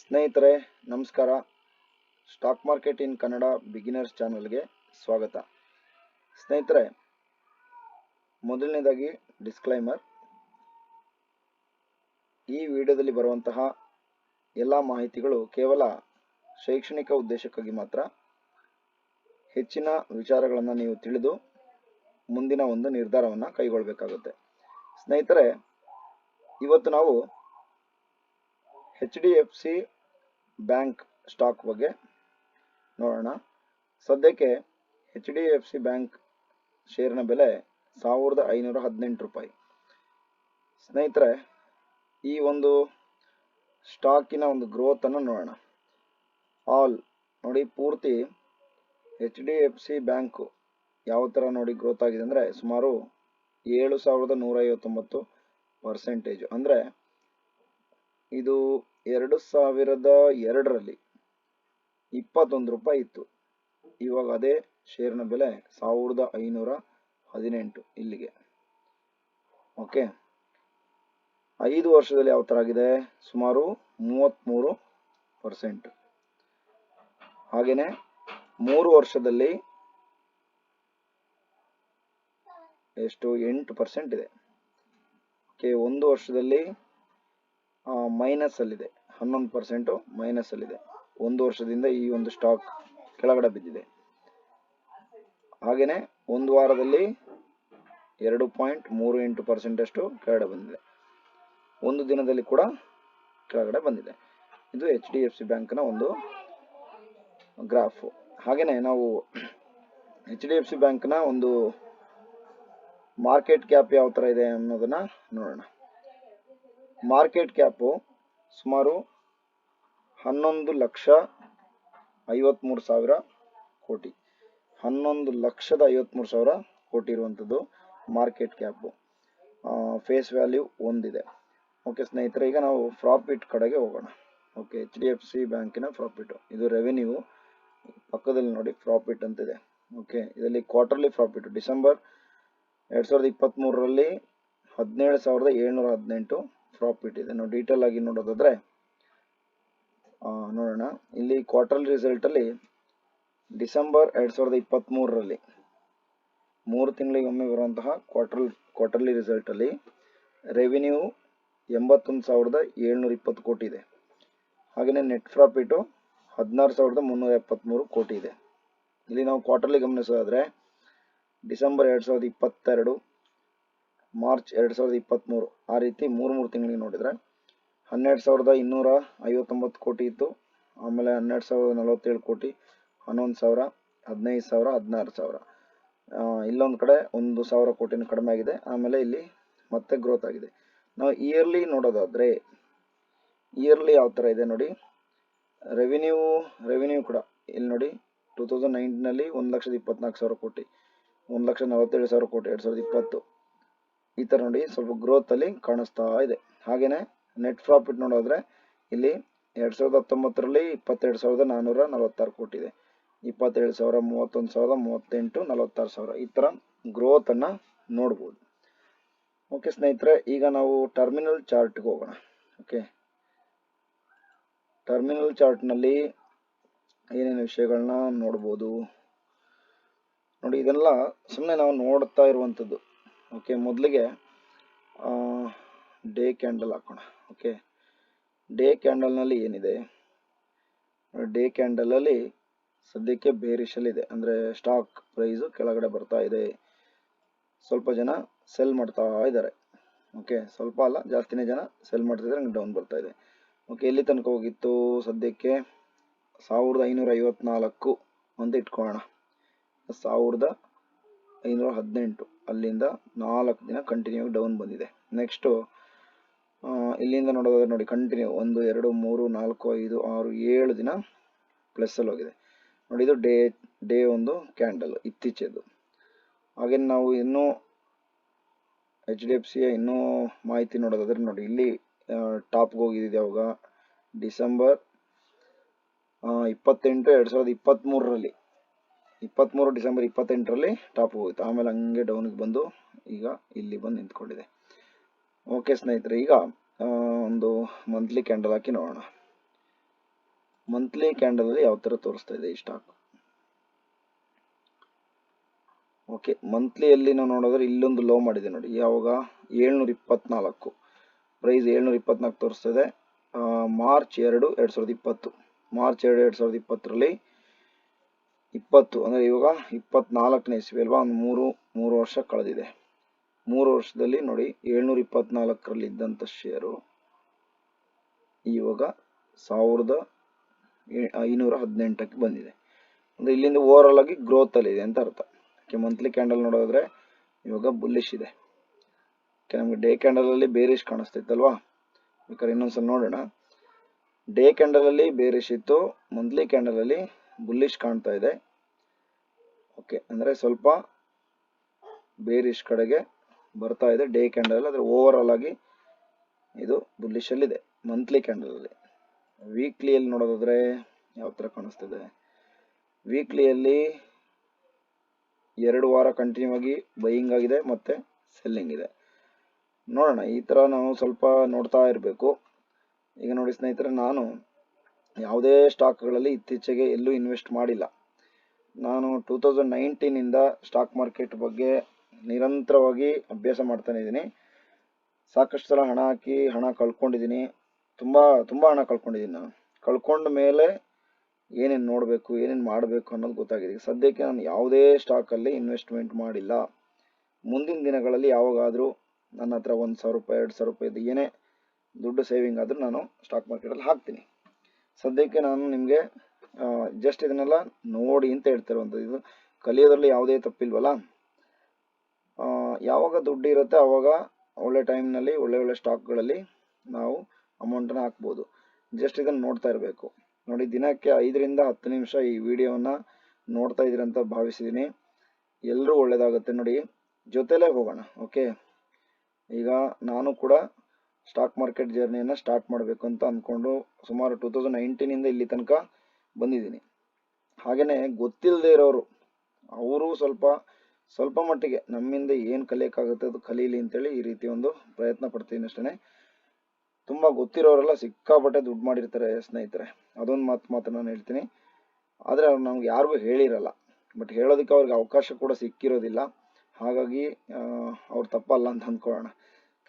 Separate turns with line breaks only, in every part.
ಸ್ನೇಹಿತರೆ, ನಮಸ್ಕಾರ. Stock market in Kannada beginners ಚಾನಲ್ಗೆ ಸ್ವಾಗತ. ಸ್ನೇಹಿತರೆ, ಮೊದಲನೇದಾಗಿ ಡಿಸ್ಕ್ಲೈಮರ್. ಈ ವಿಡಿಯೋದಲ್ಲಿ ಬರುವಂತಹ ಎಲ್ಲ ಮಾಹಿತಿಗಳು ಕೇವಲ ಶೈಕ್ಷಣಿಕ ಉದ್ದೇಶಕ್ಕಾಗಿ ಮಾತ್ರ. ಹೆಚ್ಚಿನ ವಿಚಾರಗಳನ್ನು ನೀವು ತಿಳಿದು ಮುಂದಿನ ಒಂದು ನಿರ್ಧಾರವನ್ನು ಕೈಗೊಳ್ಳಬೇಕಾಗುತ್ತೆ ಸ್ನೇಹಿತರೆ, ಇವತ್ತು ನಾವು H D F C bank stock ಬಗ್ಗೆ ನೋಡೋಣ. ಸದ್ಯಕ್ಕೆ H D F C bank ಷೇರಿನ ಬೆಲೆ ಸಾವಿರದ ಐನೂರ ಹದಿನೆಂಟು ರೂಪಾಯಿ. ಸ್ನೇಹಿತರೆ, ಈ ಒಂದು ಸ್ಟಾಕಿನ ಒಂದು ಗ್ರೋತನ್ನು ನೋಡೋಣ. ಆಲ್ ನೋಡಿ ಪೂರ್ತಿ H D F C bank ಯಾವ ಥರ ನೋಡಿ ಗ್ರೋತ್ ಆಗಿದೆ ಅಂದರೆ ಸುಮಾರು ಏಳು ಸಾವಿರದ ನೂರೈವತ್ತೊಂಬತ್ತು ಪರ್ಸೆಂಟೇಜು ಅಂದರೆ ಇದು ಎರಡು ಸಾವಿರದ ಎರಡರಲ್ಲಿ ಇಪ್ಪತ್ತೊಂದು ರೂಪಾಯಿ ಇತ್ತು. ಇವಾಗ ಅದೇ ಶೇರ್ನ ಬೆಲೆ ಸಾವಿರದ ಐನೂರ ಹದಿನೆಂಟು ಇಲ್ಲಿಗೆ. ಓಕೆ ಐದು ವರ್ಷದಲ್ಲಿ ಯಾವ ಥರ ಆಗಿದೆ? ಸುಮಾರು ಮೂವತ್ತ್ಮೂರು ಪರ್ಸೆಂಟ್ ಹಾಗೆಯೇ ಮೂರು ವರ್ಷದಲ್ಲಿ ಎಷ್ಟು? ಎಂಟು ಪರ್ಸೆಂಟ್ ಇದೆ. ಓಕೆ ಒಂದು ವರ್ಷದಲ್ಲಿ ಮೈನಸ್ ಅಲ್ಲಿದೆ. ಹನ್ನೊಂದು ಪರ್ಸೆಂಟು ಮೈನಸ್ ಅಲ್ಲಿದೆ. ಒಂದು ವರ್ಷದಿಂದ ಈ ಒಂದು ಸ್ಟಾಕ್ ಕೆಳಗಡೆ ಬಿದ್ದಿದೆ. ಹಾಗೆಯೇ ಒಂದು ವಾರದಲ್ಲಿ ಎರಡು ಪಾಯಿಂಟ್ ಮೂರು ಎಂಟು ಪರ್ಸೆಂಟಷ್ಟು ಕೆಳಗಡೆ ಬಂದಿದೆ. ಒಂದು ದಿನದಲ್ಲಿ ಕೂಡ ಕೆಳಗಡೆ ಬಂದಿದೆ. ಇದು ಎಚ್ ಡಿ ಎಫ್ ಸಿ ಬ್ಯಾಂಕ್ನ ಒಂದು ಗ್ರಾಫು ಹಾಗೆಯೇ ನಾವು ಎಚ್ ಡಿ ಎಫ್ ಸಿ ಬ್ಯಾಂಕ್ನ ಒಂದು ಮಾರ್ಕೆಟ್ ಕ್ಯಾಪ್ ಯಾವ ಥರ ಇದೆ ಅನ್ನೋದನ್ನು ನೋಡೋಣ. ಮಾರ್ಕೆಟ್ ಕ್ಯಾಪು ಸುಮಾರು ಹನ್ನೊಂದು ಲಕ್ಷ ಐವತ್ತ್ಮೂರು ಸಾವಿರ ಕೋಟಿ. ಹನ್ನೊಂದು ಲಕ್ಷದ ಐವತ್ತ್ಮೂರು ಸಾವಿರ ಕೋಟಿ ಇರುವಂಥದ್ದು ಮಾರ್ಕೆಟ್ ಕ್ಯಾಪು. ಫೇಸ್ ವ್ಯಾಲ್ಯೂ ಒಂದಿದೆ. ಓಕೆ ಸ್ನೇಹಿತರೆ, ಈಗ ನಾವು ಪ್ರಾಫಿಟ್ ಕಡೆಗೆ ಹೋಗೋಣ. Okay H D F C ಬ್ಯಾಂಕಿನ ಪ್ರಾಫಿಟ್. ಇದು ರೆವೆನ್ಯೂ ಪಕ್ಕದಲ್ಲಿ ನೋಡಿ ಪ್ರಾಫಿಟ್ ಅಂತಿದೆ. ಓಕೆ, ಇದರಲ್ಲಿ ಕ್ವಾರ್ಟರ್ಲಿ ಪ್ರಾಫಿಟ್. ಡಿಸೆಂಬರ್ ಎರಡು ಸಾವಿರದ ಇಪ್ಪತ್ತ್ಮೂರರಲ್ಲಿ ಹದಿನೇಳು ಸಾವಿರದ ಏಳ್ನೂರ ಹದಿನೆಂಟು ಪ್ರಾಫಿಟ್ ಇದೆ. ನಾವು ಡೀಟೇಲ್ ಆಗಿ ನೋಡೋದಾದ್ರೆ ನೋಡೋಣ. ಇಲ್ಲಿ ಕ್ವಾರ್ಟರ್ಲಿ ರಿಸಲ್ಟಲ್ಲಿ ಡಿಸೆಂಬರ್ ಎರಡು ಸಾವಿರದ ಇಪ್ಪತ್ತ್ಮೂರರಲ್ಲಿ ಮೂರು ತಿಂಗಳಿಗೆ ಒಮ್ಮೆ ಬರುವಂತಹ ಕ್ವಾರ್ಟರ್ ಕ್ವಾರ್ಟರ್ಲಿ ರಿಸಲ್ಟಲ್ಲಿ ರೆವಿನ್ಯೂ ಎಂಬತ್ತೊಂದು ಸಾವಿರದ ಏಳ್ನೂರ ಇಪ್ಪತ್ತು ಕೋಟಿ ಇದೆ. ಹಾಗೆಯೇ ನೆಟ್ ಪ್ರಾಫಿಟು ಹದಿನಾರು ಸಾವಿರದ ಮುನ್ನೂರ ಎಪ್ಪತ್ತ್ಮೂರು ಕೋಟಿ ಇದೆ. ಇಲ್ಲಿ ನಾವು ಕ್ವಾರ್ಟರ್ಲಿ ಗಮನಿಸೋದಾದರೆ ಡಿಸೆಂಬರ್ ಎರಡು ಸಾವಿರದ ಇಪ್ಪತ್ತೆರಡು ಮಾರ್ಚ್ ಎರಡು ಸಾವಿರದ ಇಪ್ಪತ್ತ್ಮೂರು ಆ ರೀತಿ ಮೂರು ಮೂರು ತಿಂಗಳಿಗೆ ನೋಡಿದರೆ ಹನ್ನೆರಡು ಸಾವಿರದ ಇನ್ನೂರ ಐವತ್ತೊಂಬತ್ತು ಕೋಟಿ ಇತ್ತು. ಆಮೇಲೆ ಹನ್ನೆರಡು ಸಾವಿರದ ನಲವತ್ತೇಳು ಕೋಟಿ, ಹನ್ನೊಂದು ಸಾವಿರ, ಹದಿನೈದು ಸಾವಿರ, ಹದಿನಾರು ಸಾವಿರ. ಇಲ್ಲೊಂದು ಕಡೆ ಒಂದು ಸಾವಿರ ಕೋಟಿನ ಕಡಿಮೆ ಆಗಿದೆ. ಆಮೇಲೆ ಇಲ್ಲಿ ಮತ್ತೆ ಗ್ರೋತ್ ಆಗಿದೆ. ನಾವು ಇಯರ್ಲಿ ನೋಡೋದಾದರೆ ಇಯರ್ಲಿ ಯಾವ ಥರ ಇದೆ ನೋಡಿ. ರೆವಿನ್ಯೂ ರೆವಿನ್ಯೂ ಕೂಡ ಇಲ್ಲಿ ನೋಡಿ ಟೂ ತೌಸಂಡ್ ನೈನ್ಟೀನಲ್ಲಿ ಒಂದು ಲಕ್ಷದ ಇಪ್ಪತ್ನಾಲ್ಕು ಸಾವಿರ ಕೋಟಿ, ಒಂದು ಲಕ್ಷ ನಲವತ್ತೇಳು ಸಾವಿರ ಕೋಟಿ, ಎರಡು ಸಾವಿರದ ಇಪ್ಪತ್ತು. ಈ ಥರ ನೋಡಿ ಸ್ವಲ್ಪ ಗ್ರೋತಲ್ಲಿ ಕಾಣಿಸ್ತಾ ಇದೆ. ಹಾಗೆಯೇ ನೆಟ್ ಪ್ರಾಫಿಟ್ ನೋಡೋದ್ರೆ ಇಲ್ಲಿ ಎರಡು ಸಾವಿರದ ಹತ್ತೊಂಬತ್ತರಲ್ಲಿ ಇಪ್ಪತ್ತೆರಡು ಸಾವಿರದ ನಾನ್ನೂರ ನಲವತ್ತಾರು ಕೋಟಿ ಇದೆ ಇಪ್ಪತ್ತೇಳು ಸಾವಿರ, ಮೂವತ್ತೊಂದು ಸಾವಿರದ ಮೂವತ್ತೆಂಟು, ನಲವತ್ತಾರು ಸಾವಿರ. ಈ ಥರ ಗ್ರೋತನ್ನು ನೋಡ್ಬೋದು. ಓಕೆ ಸ್ನೇಹಿತರೆ, ಈಗ ನಾವು ಟರ್ಮಿನಲ್ ಚಾರ್ಟ್ಗೆ ಹೋಗೋಣ. ಓಕೆ ಟರ್ಮಿನಲ್ ಚಾರ್ಟ್ನಲ್ಲಿ ಏನೇನು ವಿಷಯಗಳನ್ನ ನೋಡ್ಬೋದು? ನೋಡಿ, ಇದೆಲ್ಲ ಸುಮ್ಮನೆ ನಾವು ನೋಡ್ತಾ ಇರುವಂಥದ್ದು. ಓಕೆ ಮೊದಲಿಗೆ ಡೇ ಕ್ಯಾಂಡಲ್ ಹಾಕೋಣ. ಓಕೆ ಡೇ ಕ್ಯಾಂಡಲ್ನಲ್ಲಿ ಏನಿದೆ? ಡೇ ಕ್ಯಾಂಡಲಲ್ಲಿ ಸದ್ಯಕ್ಕೆ ಬೇರಿಷಲ್ಲಿದೆ ಅಂದರೆ ಸ್ಟಾಕ್ ಪ್ರೈಸು ಕೆಳಗಡೆ ಬರ್ತಾ ಇದೆ. ಸ್ವಲ್ಪ ಜನ ಸೆಲ್ ಮಾಡ್ತಾ ಇದ್ದಾರೆ. ಓಕೆ ಸ್ವಲ್ಪ ಅಲ್ಲ, ಜಾಸ್ತಿನೇ ಜನ ಸೆಲ್ ಮಾಡ್ತಿದ್ದಾರೆ ಡೌನ್ ಬರ್ತಾ ಇದೆ. ಓಕೆ ಎಲ್ಲಿ ತನಕ ಹೋಗಿತ್ತು? ಸದ್ಯಕ್ಕೆ ಸಾವಿರದ ಐನೂರ ಐವತ್ನಾಲ್ಕು ಅಂತ ಇಟ್ಕೊಳ್ಳೋಣ. ಸಾವಿರದ ಐನೂರ ಹದಿನೆಂಟು. ಅಲ್ಲಿಂದ ನಾಲ್ಕು ದಿನ ಕಂಟಿನ್ಯೂ ಡೌನ್ ಬಂದಿದೆ. ನೆಕ್ಸ್ಟು ಇಲ್ಲಿಂದ ನೋಡೋದಾದ್ರೆ ನೋಡಿ ಕಂಟಿನ್ಯೂ ಒಂದು, ಎರಡು, ಮೂರು, ನಾಲ್ಕು, ಐದು, ಆರು, ಏಳು ದಿನ ಪ್ಲಸ್ಸಲ್ಲಿ ಹೋಗಿದೆ. ನೋಡಿ, ಇದು ಡೇ ಡೇ ಒಂದು ಕ್ಯಾಂಡಲ್ ಇತ್ತೀಚೆದು. ಹಾಗೆ ನಾವು ಇನ್ನೂ ಎಚ್ ಡಿ ಎಫ್ ಸಿಯ ಇನ್ನೂ ಮಾಹಿತಿ ನೋಡೋದಾದ್ರೆ ನೋಡಿ, ಇಲ್ಲಿ ಟಾಪ್ಗೆ ಹೋಗಿದ್ದು ಯಾವಾಗ ಡಿಸೆಂಬರ್ ಇಪ್ಪತ್ತೆಂಟು, ಎರಡು ಸಾವಿರದ ಇಪ್ಪತ್ತ್ಮೂರರಲ್ಲಿ ಇಪ್ಪತ್ತ್ಮೂರು ಡಿಸೆಂಬರ್ ಇಪ್ಪತ್ತೆಂಟರಲ್ಲಿ ಟಾಪ್ ಹೋಗಿತ್ತು ಆಮೇಲೆ ಹಂಗೆ ಡೌನಿಗೆ ಬಂದು ಈಗ ಇಲ್ಲಿ ಬಂದು ನಿಂತ್ಕೊಂಡಿದೆ. ಓಕೆ ಸ್ನೇಹಿತರೆ, ಈಗ ಒಂದು ಮಂತ್ಲಿ ಕ್ಯಾಂಡಲ್ ಹಾಕಿ ನೋಡೋಣ. ಮಂತ್ಲಿ ಕ್ಯಾಂಡಲಲ್ಲಿ ಯಾವ ಥರ ತೋರಿಸ್ತಾ ಇದೆ ಈ ಸ್ಟಾಕ್ ಓಕೆ ಮಂತ್ಲಿಯಲ್ಲಿ ನಾವು ನೋಡಿದ್ರೆ ಇಲ್ಲೊಂದು ಲೋ ಮಾಡಿದೆ ನೋಡಿ. ಯಾವಾಗ? ಏಳ್ನೂರ ಇಪ್ಪತ್ನಾಲ್ಕು ಪ್ರೈಸ್ ಏಳ್ನೂರ ಇಪ್ಪತ್ನಾಲ್ಕು ತೋರಿಸ್ತಾ ಇದೆ. ಮಾರ್ಚ್ ಎರಡು ಎರಡು ಸಾವಿರದ ಇಪ್ಪತ್ತು. ಮಾರ್ಚ್ ಎರಡು ಎರಡು ಸಾವಿರದ ಇಪ್ಪತ್ತರಲ್ಲಿ ಇಪ್ಪತ್ತು ಅಂದರೆ ಇವಾಗ ಇಪ್ಪತ್ನಾಲ್ಕನೇ ಇಸ್ವಿ ಅಲ್ವಾ? ಒಂದು ಮೂರು ಮೂರು ವರ್ಷ ಕಳೆದಿದೆ. ಮೂರು ವರ್ಷದಲ್ಲಿ ನೋಡಿ ಏಳ್ನೂರ ಇಪ್ಪತ್ನಾಲ್ಕರಲ್ಲಿ ಇದ್ದಂಥ ಶೇರು ಇವಾಗ ಸಾವಿರದ ಐನೂರ ಹದಿನೆಂಟಕ್ಕೆ ಬಂದಿದೆ. ಅಂದರೆ ಇಲ್ಲಿಂದ ಓವರಾಲ್ ಆಗಿ ಗ್ರೋತಲ್ಲಿ ಇದೆ ಅಂತ ಅರ್ಥ. ಓಕೆ ಮಂತ್ಲಿ ಕ್ಯಾಂಡಲ್ ನೋಡೋದ್ರೆ ಇವಾಗ ಬುಲ್ಲಿಶ್ ಇದೆ. ಓಕೆ ನಮಗೆ ಡೇ ಕ್ಯಾಂಡಲಲ್ಲಿ ಬೇರಿಶ್ ಕಾಣಿಸ್ತಿತ್ತಲ್ವಾ ಬೇಕಾದ್ರೆ ಇನ್ನೊಂದ್ಸಲ ನೋಡೋಣ. ಡೇ ಕ್ಯಾಂಡಲಲ್ಲಿ ಬೇರಿಶ್ ಇತ್ತು ಮಂತ್ಲಿ ಕ್ಯಾಂಡಲಲ್ಲಿ ಬುಲ್ಲಿಶ್ ಕಾಣ್ತಾ ಇದೆ. ಓಕೆ ಅಂದರೆ ಸ್ವಲ್ಪ ಬೇರಿಶ್ ಕಡೆಗೆ ಬರ್ತಾ ಇದೆ. ಡೇ ಕ್ಯಾಂಡಲ್ ಆದರೆ ಓವರ್ ಆಲ್ ಆಗಿ ಇದು ಬುಲ್ಲಿಶಲ್ಲಿದೆ ಮಂತ್ಲಿ ಕ್ಯಾಂಡಲಲ್ಲಿ ವೀಕ್ಲಿಯಲ್ಲಿ ನೋಡೋದಾದ್ರೆ ಯಾವ ಥರ ಕಾಣಿಸ್ತಿದೆ? ವೀಕ್ಲಿಯಲ್ಲಿ ಎರಡು ವಾರ ಕಂಟಿನ್ಯೂ ಆಗಿ ಬೈಯಿಂಗ್ ಆಗಿದೆ ಮತ್ತು ಸೆಲ್ಲಿಂಗ್ ಇದೆ. ನೋಡೋಣ, ಈ ಥರ ನಾವು ಸ್ವಲ್ಪ ನೋಡ್ತಾ ಇರಬೇಕು. ಈಗ ನೋಡಿ ಸ್ನೇಹಿತರೆ, ನಾನು ಯಾವುದೇ ಸ್ಟಾಕ್ಗಳಲ್ಲಿ ಇತ್ತೀಚೆಗೆ ಎಲ್ಲೂ ಇನ್ವೆಸ್ಟ್ ಮಾಡಿಲ್ಲ. ನಾನು ಟೂ ತೌಸಂಡ್ ನೈನ್ಟೀನಿಂದ ಸ್ಟಾಕ್ ಮಾರ್ಕೆಟ್ ಬಗ್ಗೆ ನಿರಂತರವಾಗಿ ಅಭ್ಯಾಸ ಮಾಡ್ತಾನೆ ಇದ್ದೀನಿ. ಸಾಕಷ್ಟು ಸಲ ಹಣ ಹಾಕಿ ಹಣ ಕಳ್ಕೊಂಡಿದ್ದೀನಿ. ತುಂಬ ತುಂಬ ಹಣ ಕಳ್ಕೊಂಡಿದ್ದೀನಿ ನಾನು. ಕಳ್ಕೊಂಡ ಮೇಲೆ ಏನೇನು ನೋಡಬೇಕು, ಏನೇನು ಮಾಡಬೇಕು ಅನ್ನೋದು ಗೊತ್ತಾಗಿದೆ. ಸದ್ಯಕ್ಕೆ ನಾನು ಯಾವುದೇ ಸ್ಟಾಕಲ್ಲಿ ಇನ್ವೆಸ್ಟ್ಮೆಂಟ್ ಮಾಡಿಲ್ಲ. ಮುಂದಿನ ದಿನಗಳಲ್ಲಿ ಯಾವಾಗಾದರೂ ನನ್ನ ಹತ್ರ ಒಂದು ಸಾವಿರ ರೂಪಾಯಿ, ಎರಡು ಸಾವಿರ ರೂಪಾಯಿದು ಏನೇ ದುಡ್ಡು ಸೇವಿಂಗ್ ಆದರೂ ನಾನು ಸ್ಟಾಕ್ ಮಾರ್ಕೆಟಲ್ಲಿ ಹಾಕ್ತೀನಿ. ಸದ್ಯಕ್ಕೆ ನಾನು ನಿಮಗೆ ಜಸ್ಟ್ ಇದನ್ನೆಲ್ಲ ನೋಡಿ ಅಂತ ಹೇಳ್ತಿರುವಂಥದ್ದು. ಇದು ಕಲಿಯೋದ್ರಲ್ಲಿ ಯಾವುದೇ ತಪ್ಪಿಲ್ವಲ್ಲ? ಯಾವಾಗ ದುಡ್ಡು ಇರುತ್ತೆ ಆವಾಗ ಒಳ್ಳೆ ಟೈಮ್ನಲ್ಲಿ, ಒಳ್ಳೆ ಒಳ್ಳೆ ಸ್ಟಾಕ್ಗಳಲ್ಲಿ ನಾವು ಅಮೌಂಟನ್ನು ಹಾಕ್ಬೋದು. ಜಸ್ಟ್ ಇದನ್ನು ನೋಡ್ತಾ ಇರಬೇಕು. ನೋಡಿ, ದಿನಕ್ಕೆ ಐದರಿಂದ ಹತ್ತು ನಿಮಿಷ ಈ ವಿಡಿಯೋವನ್ನು ನೋಡ್ತಾ ಇದ್ದೀರ ಅಂತ ಭಾವಿಸಿದ್ದೀನಿ. ಎಲ್ಲರೂ ಒಳ್ಳೆಯದಾಗುತ್ತೆ ನೋಡಿ, ಜೊತೆಲೇ ಹೋಗೋಣ ಓಕೆ ಈಗ ನಾನು ಕೂಡ ಸ್ಟಾಕ್ ಮಾರ್ಕೆಟ್ ಜರ್ನಿಯನ್ನು ಸ್ಟಾರ್ಟ್ ಮಾಡಬೇಕು ಅಂತ ಅಂದ್ಕೊಂಡು ಸುಮಾರು ಟೂ ತೌಸಂಡ್ ನೈನ್ಟೀನಿಂದ ಇಲ್ಲಿ ತನಕ ಬಂದಿದ್ದೀನಿ. ಹಾಗೆಯೇ ಗೊತ್ತಿಲ್ಲದೆ ಇರೋರು, ಅವರು ಸ್ವಲ್ಪ ಸ್ವಲ್ಪ ಮಟ್ಟಿಗೆ ನಮ್ಮಿಂದ ಏನು ಕಲಿಯೋಕ್ಕಾಗುತ್ತೆ ಅದು ಕಲೀಲಿ ಅಂತೇಳಿ ಈ ರೀತಿ ಒಂದು ಪ್ರಯತ್ನ ಪಡ್ತೀನಿ ಅಷ್ಟೇ ತುಂಬ ಗೊತ್ತಿರೋರೆಲ್ಲ ಸಿಕ್ಕಾಪಟ್ಟೆ ದುಡ್ಡು ಮಾಡಿರ್ತಾರೆ ಸ್ನೇಹಿತರೆ. ಅದೊಂದು ಮಾತು ಮಾತ್ರ ನಾನು ಹೇಳ್ತೀನಿ. ಆದರೆ ಅವ್ರು ನಮ್ಗೆ ಯಾರಿಗೂ ಹೇಳಿರಲ್ಲ. ಬಟ್ ಹೇಳೋದಕ್ಕೆ ಅವ್ರಿಗೆ ಅವಕಾಶ ಕೂಡ ಸಿಕ್ಕಿರೋದಿಲ್ಲ. ಹಾಗಾಗಿ ಅವ್ರು ತಪ್ಪಲ್ಲ ಅಂತ ಅಂದ್ಕೊಳ್ಳೋಣ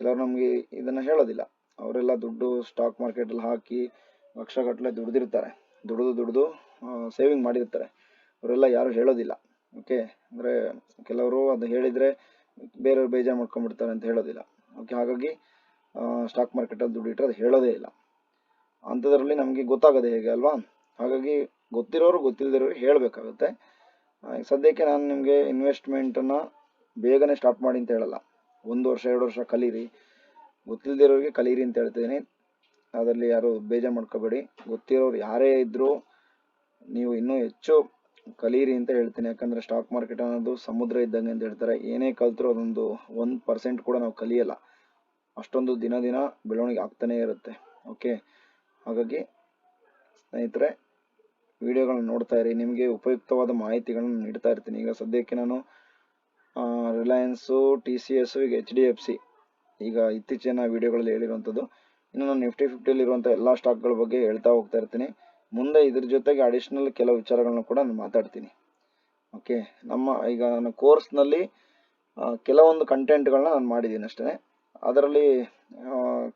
ಕೆಲವರು ನಮಗೆ ಇದನ್ನು ಹೇಳೋದಿಲ್ಲ. ಅವರೆಲ್ಲ ದುಡ್ಡು ಸ್ಟಾಕ್ ಮಾರ್ಕೆಟಲ್ಲಿ ಹಾಕಿ ಲಕ್ಷಗಟ್ಟಲೆ ದುಡ್ದಿರ್ತಾರೆ. ದುಡಿದು ದುಡಿದು ಸೇವಿಂಗ್ ಮಾಡಿರ್ತಾರೆ. ಅವರೆಲ್ಲ ಯಾರು ಹೇಳೋದಿಲ್ಲ. ಓಕೆ ಅಂದರೆ ಕೆಲವರು ಅದು ಹೇಳಿದರೆ ಬೇರೆಯವ್ರು ಬೇಜಾರು ಮಾಡ್ಕೊಂಡ್ಬಿಡ್ತಾರೆ ಅಂತ ಹೇಳೋದಿಲ್ಲ. ಓಕೆ ಹಾಗಾಗಿ ಸ್ಟಾಕ್ ಮಾರ್ಕೆಟಲ್ಲಿ ದುಡ್ಡು ಇಟ್ಟರೆ ಅದು ಹೇಳೋದೇ ಇಲ್ಲ. ಅಂಥದ್ರಲ್ಲಿ ನಮಗೆ ಗೊತ್ತಾಗೋದೇ ಹೇಗೆ ಅಲ್ವಾ? ಹಾಗಾಗಿ ಗೊತ್ತಿರೋರು ಗೊತ್ತಿಲ್ಲದಿರೋರು ಹೇಳಬೇಕಾಗುತ್ತೆ. ಸದ್ಯಕ್ಕೆ ನಾನು ನಿಮಗೆ ಇನ್ವೆಸ್ಟ್ಮೆಂಟನ್ನು ಬೇಗನೆ ಸ್ಟಾರ್ಟ್ ಮಾಡಿ ಅಂತ ಹೇಳಲ್ಲ. ಒಂದು ವರ್ಷ, ಎರಡು ವರ್ಷ ಕಲೀರಿ. ಗೊತ್ತಿಲ್ಲದಿರೋರಿಗೆ ಕಲೀರಿ ಅಂತ ಹೇಳ್ತಿದ್ದೀನಿ. ಅದರಲ್ಲಿ ಯಾರು ಬೇಜಾರು ಮಾಡ್ಕೋಬೇಡಿ. ಗೊತ್ತಿರೋರು ಯಾರೇ ಇದ್ದರೂ ನೀವು ಇನ್ನೂ ಹೆಚ್ಚು ಕಲೀರಿ ಅಂತ ಹೇಳ್ತೀನಿ. ಯಾಕಂದರೆ ಸ್ಟಾಕ್ ಮಾರ್ಕೆಟ್ ಅನ್ನೋದು ಸಮುದ್ರ ಇದ್ದಂಗೆ ಅಂತ ಹೇಳ್ತಾರೆ. ಏನೇ ಕಲ್ತರೂ ಅದೊಂದು ಒಂದು ಪರ್ಸೆಂಟ್ ಕೂಡ ನಾವು ಕಲಿಯಲ್ಲ. ಅಷ್ಟೊಂದು ದಿನ ದಿನ ಬೆಳವಣಿಗೆ ಆಗ್ತಾನೇ ಇರುತ್ತೆ. ಓಕೆ ಹಾಗಾಗಿ ಸ್ನೇಹಿತರೆ, ವಿಡಿಯೋಗಳನ್ನ ನೋಡ್ತಾ ಇರಿ. ನಿಮಗೆ ಉಪಯುಕ್ತವಾದ ಮಾಹಿತಿಗಳನ್ನು ನೀಡ್ತಾ ಇರ್ತೀನಿ. ಈಗ ಸದ್ಯಕ್ಕೆ ನಾನು ರಿಲಯನ್ಸು ಟಿ ಸಿ ಎಸ್ ಈಗ ಎಚ್ ಡಿ ಎಫ್ ಸಿ ಈಗ ಇತ್ತೀಚಿನ ವಿಡಿಯೋಗಳಲ್ಲಿ ಹೇಳಿರುವಂಥದ್ದು. ಇನ್ನು ನಾನು ನಿಫ್ಟಿ ಫಿಫ್ಟಿಯಲ್ಲಿರುವಂಥ ಎಲ್ಲ ಸ್ಟಾಕ್ಗಳ ಬಗ್ಗೆ ಹೇಳ್ತಾ ಹೋಗ್ತಾ ಇರ್ತೀನಿ. ಮುಂದೆ ಇದ್ರ ಜೊತೆಗೆ ಅಡಿಷ್ನಲ್ ಕೆಲವು ವಿಚಾರಗಳನ್ನ ಕೂಡ ನಾನು ಮಾತಾಡ್ತೀನಿ. ಓಕೆ ನಮ್ಮ ಈಗ ನನ್ನ ಕೋರ್ಸ್ನಲ್ಲಿ ಕೆಲವೊಂದು ಕಂಟೆಂಟ್ಗಳನ್ನ ನಾನು ಮಾಡಿದ್ದೀನಿ ಅಷ್ಟೇ ಅದರಲ್ಲಿ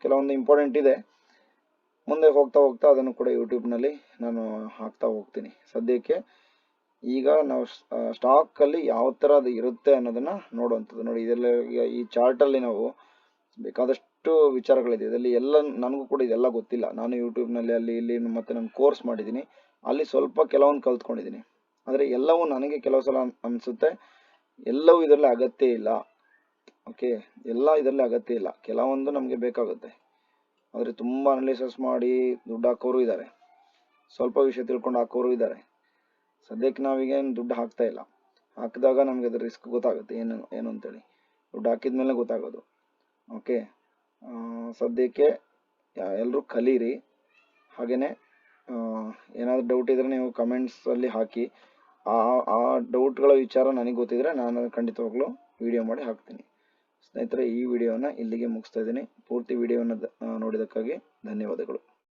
ಕೆಲವೊಂದು ಇಂಪಾರ್ಟೆಂಟ್ ಇದೆ. ಮುಂದೆ ಹೋಗ್ತಾ ಹೋಗ್ತಾ ಅದನ್ನು ಕೂಡ ಯೂಟ್ಯೂಬ್ನಲ್ಲಿ ನಾನು ಹಾಕ್ತಾ ಹೋಗ್ತೀನಿ. ಸದ್ಯಕ್ಕೆ ಈಗ ನಾವು ಸ್ಟಾಕಲ್ಲಿ ಯಾವ ಥರ ಅದು ಇರುತ್ತೆ ಅನ್ನೋದನ್ನು ನೋಡುವಂಥದ್ದು. ನೋಡಿ ಇದೆಲ್ಲ ಈ ಚಾರ್ಟಲ್ಲಿ ನಾವು ಬೇಕಾದಷ್ಟು ವಿಚಾರಗಳಿದೆ. ಇದರಲ್ಲಿ ಎಲ್ಲ ನನಗೂ ಕೂಡ ಇದೆಲ್ಲ ಗೊತ್ತಿಲ್ಲ. ನಾನು ಯೂಟ್ಯೂಬ್ನಲ್ಲಿ ಅಲ್ಲಿ, ಇಲ್ಲಿ ಮತ್ತು ನಾನು ಕೋರ್ಸ್ ಮಾಡಿದ್ದೀನಿ. ಅಲ್ಲಿ ಸ್ವಲ್ಪ ಕೆಲವೊಂದು ಕಲ್ತ್ಕೊಂಡಿದ್ದೀನಿ. ಆದರೆ ಎಲ್ಲವೂ ನನಗೆ ಕೆಲವು ಸಲ ಅನಿಸುತ್ತೆ, ಎಲ್ಲವೂ ಇದರಲ್ಲಿ ಅಗತ್ಯ ಇಲ್ಲ. ಓಕೆ? ಎಲ್ಲ ಇದರಲ್ಲಿ ಅಗತ್ಯ ಇಲ್ಲ. ಕೆಲವೊಂದು ನಮಗೆ ಬೇಕಾಗುತ್ತೆ. ಆದರೆ ತುಂಬ ಅನಾಲಿಸಿಸ್ ಮಾಡಿ ದುಡ್ಡು ಹಾಕೋರು ಇದ್ದಾರೆ. ಸ್ವಲ್ಪ ವಿಷಯ ತಿಳ್ಕೊಂಡು ಹಾಕೋರು ಇದ್ದಾರೆ. ಸದ್ಯಕ್ಕೆ ನಾವೀಗೇನು ದುಡ್ಡು ಹಾಕ್ತಾ ಇಲ್ಲ. ಹಾಕಿದಾಗ ನಮಗೆ ಅದ್ರ ರಿಸ್ಕ್ ಗೊತ್ತಾಗುತ್ತೆ. ಏನು ಏನು ಅಂತೇಳಿ. ದುಡ್ಡು ಹಾಕಿದ ಮೇಲೆ ಗೊತ್ತಾಗೋದು. ಓಕೆ ಸದ್ಯಕ್ಕೆ ಎಲ್ಲರೂ ಕಲೀರಿ. ಹಾಗೆಯೇ ಏನಾದರೂ ಡೌಟ್ ಇದ್ದರೆ ನೀವು ಕಮೆಂಟ್ಸಲ್ಲಿ ಹಾಕಿ. ಆ ಆ ಡೌಟ್ಗಳ ವಿಚಾರ ನನಗೆ ಗೊತ್ತಿದ್ರೆ ನಾನು ಖಂಡಿತವಾಗ್ಲೂ ವಿಡಿಯೋ ಮಾಡಿ ಹಾಕ್ತೀನಿ. ಸ್ನೇಹಿತರೆ, ಈ ವಿಡಿಯೋನ ಇಲ್ಲಿಗೆ ಮುಗಿಸ್ತಾ ಇದ್ದೀನಿ. ಪೂರ್ತಿ ವಿಡಿಯೋನ ನೋಡಿದ್ದಕ್ಕಾಗಿ ಧನ್ಯವಾದಗಳು.